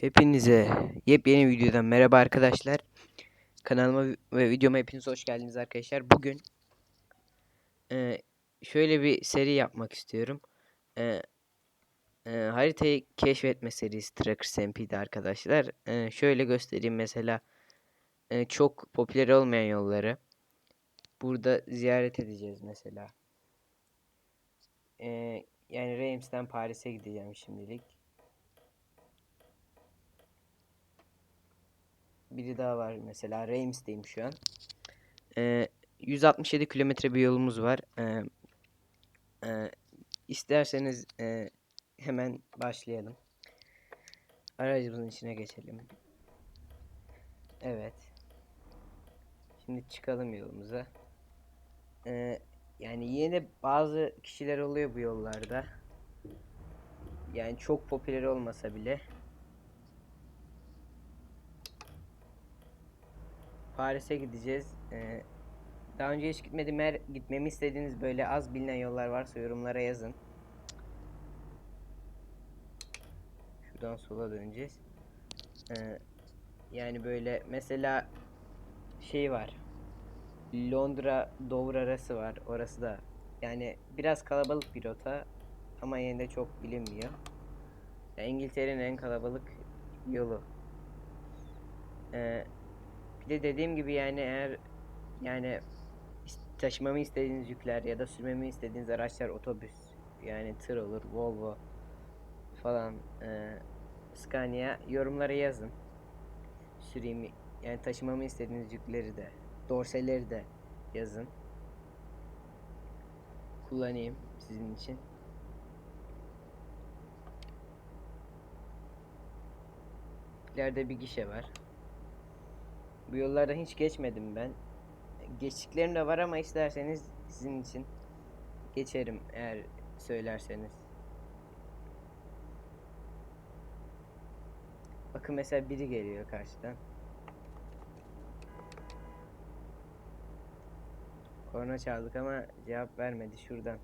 Hepinize yepyeni videodan merhaba arkadaşlar. Kanalıma ve videoma hepiniz hoş geldiniz arkadaşlar. Bugün e, şöyle bir seri yapmak istiyorum. E, e, haritayı keşfetme serisi Trackers MP'de arkadaşlar. E, şöyle göstereyim mesela e, çok popüler olmayan yolları. Burada ziyaret edeceğiz mesela. E, yani Reims'ten Paris'e gideceğim şimdilik. Biri daha var mesela Reims'teyim şu an. Ee, 167 kilometre bir yolumuz var. Ee, e, isterseniz e, hemen başlayalım. Aracımızın içine geçelim. Evet. Şimdi çıkalım yolumuza. Ee, yani yine bazı kişiler oluyor bu yollarda. Yani çok popüler olmasa bile. Paris'e gideceğiz. Ee, daha önce hiç gitmedim. Eğer gitmemi istediğiniz böyle az bilinen yollar varsa yorumlara yazın. Şuradan sola döneceğiz. Ee, yani böyle mesela şey var. Londra Dover arası var. Orası da yani biraz kalabalık bir rota ama yine de çok bilinmiyor. Yani İngiltere'nin en kalabalık yolu. Ee, de dediğim gibi yani eğer yani taşımamı istediğiniz yükler ya da sürmemi istediğiniz araçlar otobüs yani tır olur Volvo falan e, Scania yorumlara yazın. Süreyim yani taşımamı istediğiniz yükleri de dorseleri de yazın. Kullanayım sizin için. İleride bir gişe var. Bu yollardan hiç geçmedim ben. Geçtiklerim de var ama isterseniz sizin için geçerim eğer söylerseniz. Bakın mesela biri geliyor karşıdan. Korna çaldık ama cevap vermedi şuradan.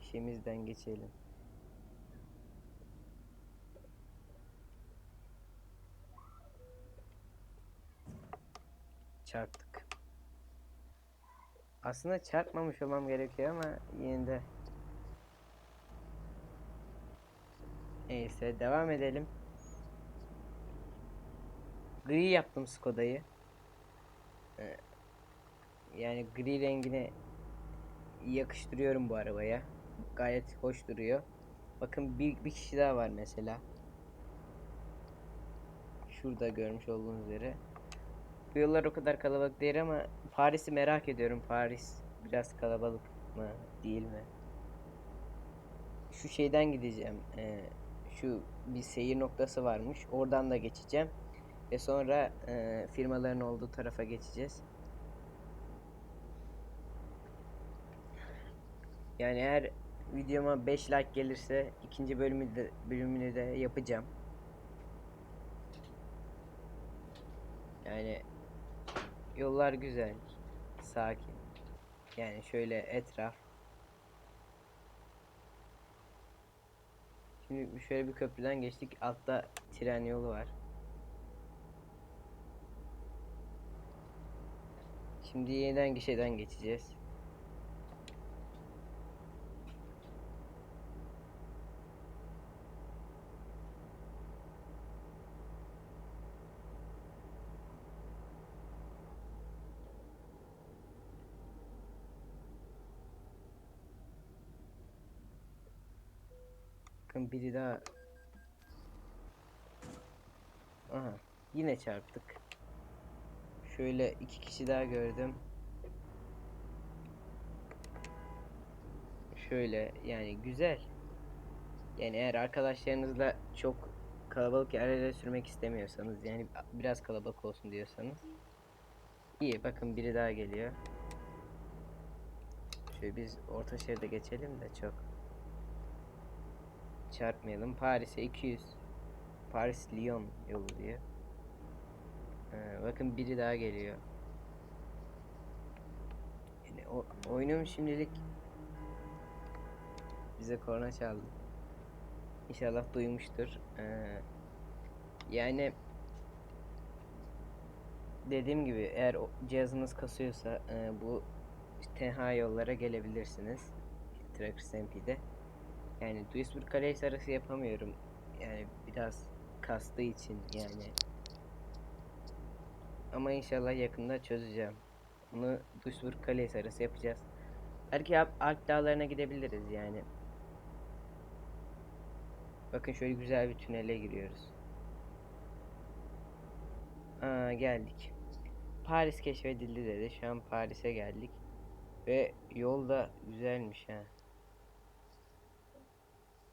İşimizden geçelim. Çarptık. Aslında çarpmamış olmam gerekiyor ama yine de. Neyse devam edelim. Gri yaptım Skoda'yı. Ee, yani gri rengine yakıştırıyorum bu arabaya. Gayet hoş duruyor. Bakın bir, bir kişi daha var mesela. Şurada görmüş olduğunuz üzere. Bu yollar o kadar kalabalık değil ama Paris'i merak ediyorum. Paris biraz kalabalık mı değil mi? Şu şeyden gideceğim. Ee, şu bir seyir noktası varmış. Oradan da geçeceğim. Ve sonra e, firmaların olduğu tarafa geçeceğiz. Yani eğer videoma 5 like gelirse ikinci bölümü de, bölümünü de yapacağım. Yani Yollar güzel. Sakin. Yani şöyle etraf. Şimdi şöyle bir köprüden geçtik. Altta tren yolu var. Şimdi yeniden gişeden geçeceğiz. Bakın biri daha. Aha. Yine çarptık. Şöyle iki kişi daha gördüm. Şöyle yani güzel. Yani eğer arkadaşlarınızla çok kalabalık yerlere sürmek istemiyorsanız yani biraz kalabalık olsun diyorsanız iyi bakın biri daha geliyor. Şöyle biz orta şeride geçelim de çok çarpmayalım. Paris'e 200. Paris Lyon yolu diyor. Ee, bakın biri daha geliyor. Yani o, oyunum şimdilik bize korna çaldı. İnşallah duymuştur. Ee, Yani dediğim gibi eğer cihazınız kasıyorsa e, bu tenha yollara gelebilirsiniz. Trackers MP'de. Yani Duisburg Calais arası yapamıyorum. Yani biraz kastığı için yani. Ama inşallah yakında çözeceğim. Bunu Duisburg Calais arası yapacağız. Belki Alp, dağlarına gidebiliriz yani. Bakın şöyle güzel bir tünele giriyoruz. Aa, geldik. Paris keşfedildi dedi. Şu an Paris'e geldik. Ve yol da güzelmiş ha.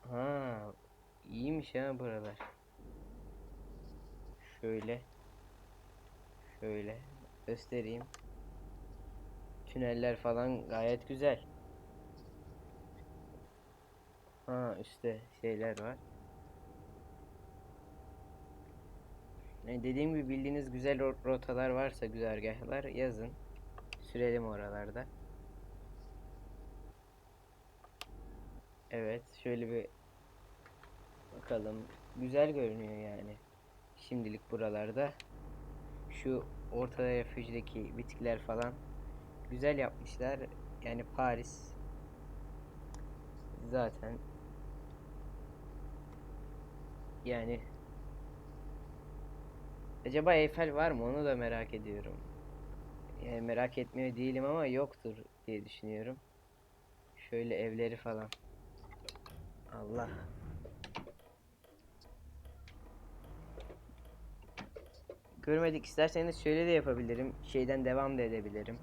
Ha, iyiymiş ha buralar. Şöyle. Şöyle göstereyim. Tüneller falan gayet güzel. Ha üstte şeyler var. Yani dediğim gibi bildiğiniz güzel ro- rotalar varsa güzergahlar yazın. Sürelim oralarda. Evet, şöyle bir bakalım. Güzel görünüyor yani. Şimdilik buralarda. Şu orta refüjdeki bitkiler falan güzel yapmışlar. Yani Paris zaten yani acaba Eyfel var mı onu da merak ediyorum. Yani merak etmiyor değilim ama yoktur diye düşünüyorum. Şöyle evleri falan. Allah. Görmedik isterseniz şöyle de yapabilirim. Şeyden devam da edebilirim.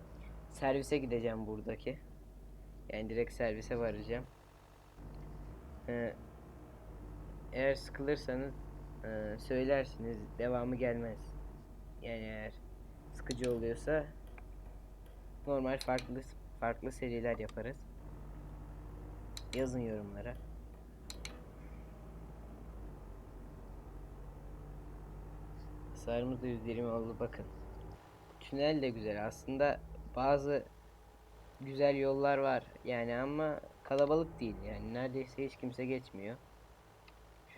Servise gideceğim buradaki. Yani direkt servise varacağım. Ee, eğer sıkılırsanız e, söylersiniz devamı gelmez. Yani eğer sıkıcı oluyorsa normal farklı farklı seriler yaparız. Yazın yorumlara. Sarımız da 120 oldu bakın. Tünel de güzel aslında bazı güzel yollar var yani ama kalabalık değil yani neredeyse hiç kimse geçmiyor.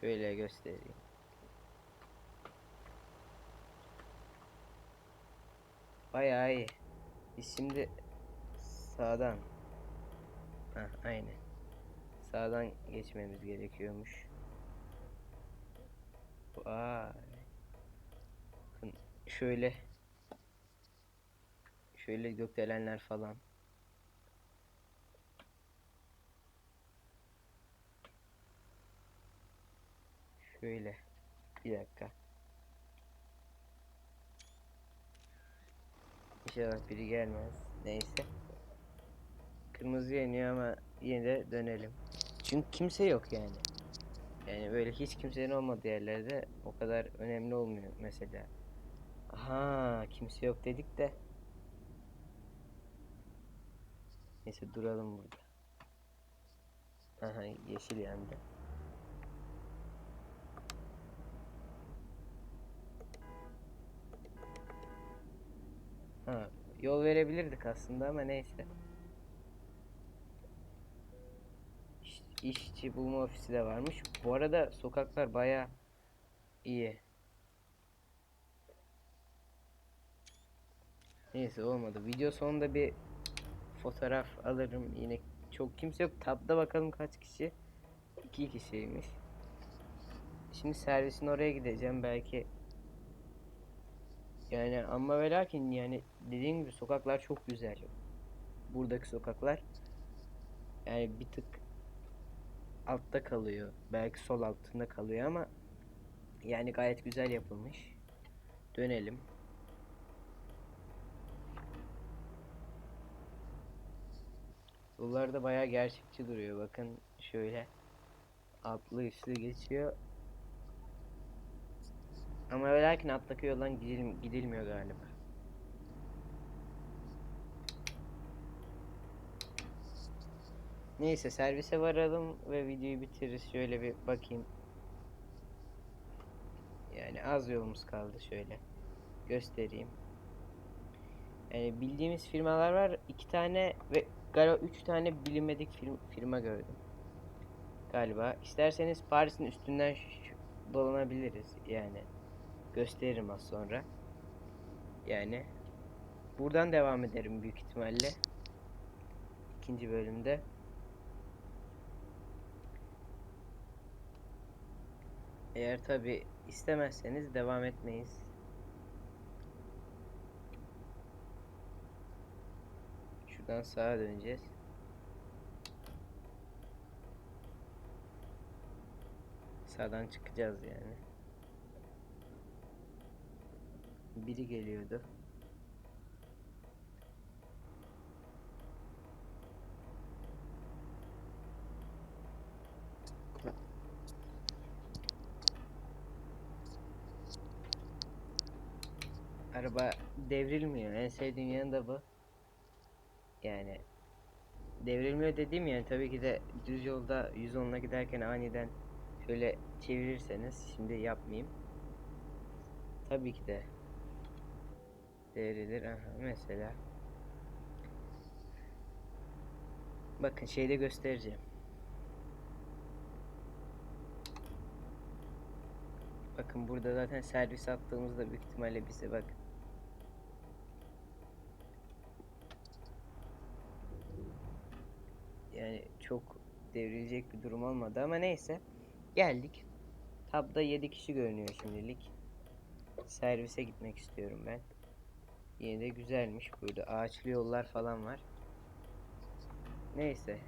Şöyle göstereyim. Bayağı iyi. Biz şimdi sağdan. Heh, aynen. Sağdan geçmemiz gerekiyormuş. Vay. Şöyle şöyle gökdelenler falan. Şöyle bir dakika. İnşallah biri gelmez. Neyse. Kırmızı yanıyor ama yine de dönelim. Çünkü kimse yok yani. Yani böyle hiç kimsenin olmadığı yerlerde o kadar önemli olmuyor mesela. Aha kimse yok dedik de. Neyse duralım burada. Aha yeşil yandı. Ha, yol verebilirdik aslında ama neyse. İş, işçi bulma ofisi de varmış. Bu arada sokaklar baya iyi. Neyse olmadı. Video sonunda bir fotoğraf alırım. Yine çok kimse yok. Tabda bakalım kaç kişi. İki kişiymiş. Şimdi servisin oraya gideceğim belki. Yani ama ve lakin yani dediğim gibi sokaklar çok güzel. Buradaki sokaklar yani bir tık altta kalıyor. Belki sol altında kalıyor ama yani gayet güzel yapılmış. Dönelim. Yollar da bayağı gerçekçi duruyor. Bakın şöyle altlı üstlü geçiyor. Ama ve lakin alttaki yoldan gidil gidilmiyor galiba. Neyse servise varalım ve videoyu bitiririz. Şöyle bir bakayım. Yani az yolumuz kaldı şöyle. Göstereyim. Yani bildiğimiz firmalar var. iki tane ve galiba üç tane bilinmedik firm firma gördüm. Galiba. İsterseniz Paris'in üstünden dolanabiliriz yani. gösteririm az sonra. Yani buradan devam ederim büyük ihtimalle. İkinci bölümde. Eğer tabi istemezseniz devam etmeyiz. Şuradan sağa döneceğiz. Sağdan çıkacağız yani. Biri geliyordu. Araba devrilmiyor. En sevdiğim yanı da bu. Yani devrilmiyor dediğim yani tabii ki de düz yolda 110'la giderken aniden şöyle çevirirseniz şimdi yapmayayım. Tabii ki de devrilir. Aha, mesela bakın şeyde göstereceğim. Bakın burada zaten servis attığımızda büyük ihtimalle bize bak. Yani çok devrilecek bir durum olmadı ama neyse. Geldik. Tabda 7 kişi görünüyor şimdilik. Servise gitmek istiyorum ben. Yine de güzelmiş burada. Ağaçlı yollar falan var. Neyse.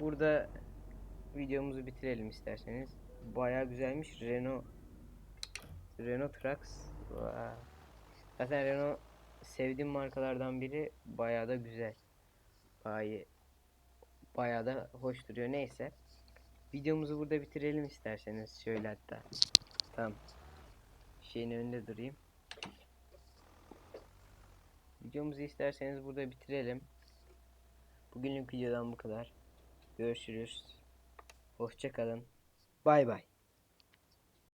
Burada videomuzu bitirelim isterseniz. Baya güzelmiş. Renault Renault. Vay. Zaten Renault sevdiğim markalardan biri. Baya da güzel. Bayi Bayağı da hoş duruyor. Neyse. Videomuzu burada bitirelim isterseniz. Şöyle hatta. Tamam. Şeyin önünde durayım. Videomuzu isterseniz burada bitirelim. Bugünlük videodan bu kadar. Görüşürüz. Hoşça kalın. Bay bay.